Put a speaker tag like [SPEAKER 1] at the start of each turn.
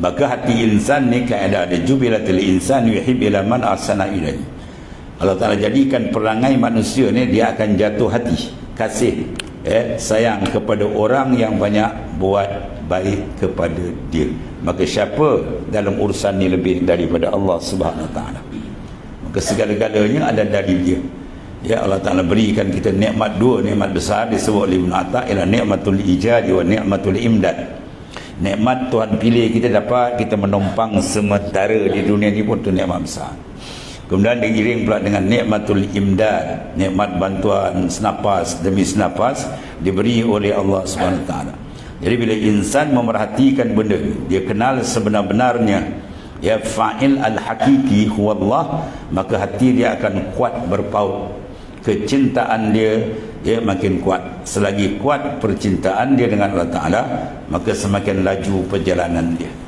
[SPEAKER 1] maka hati insan ni kaedah ada. Jubilatul insan yuhib ila man arsana ilaihi Allah Ta'ala jadikan perangai manusia ni dia akan jatuh hati kasih eh, sayang kepada orang yang banyak buat baik kepada dia. Maka siapa dalam urusan ni lebih daripada Allah Subhanahu Wa Ta'ala? Maka segala-galanya ada dari dia. Ya Allah Ta'ala berikan kita nikmat dua nikmat besar disebut oleh Ibn Atta ialah nikmatul ijad wa nikmatul imdad nikmat Tuhan pilih kita dapat kita menumpang sementara di dunia ni pun tu nikmat besar. Kemudian diiring pula dengan nikmatul imdad nikmat bantuan senapas demi senapas diberi oleh Allah SWT jadi bila insan memerhatikan benda dia kenal sebenar-benarnya ya fa'il al-hakiki huwallah maka hati dia akan kuat berpaut kecintaan dia dia makin kuat. Selagi kuat percintaan dia dengan Allah Ta'ala maka semakin laju perjalanan dia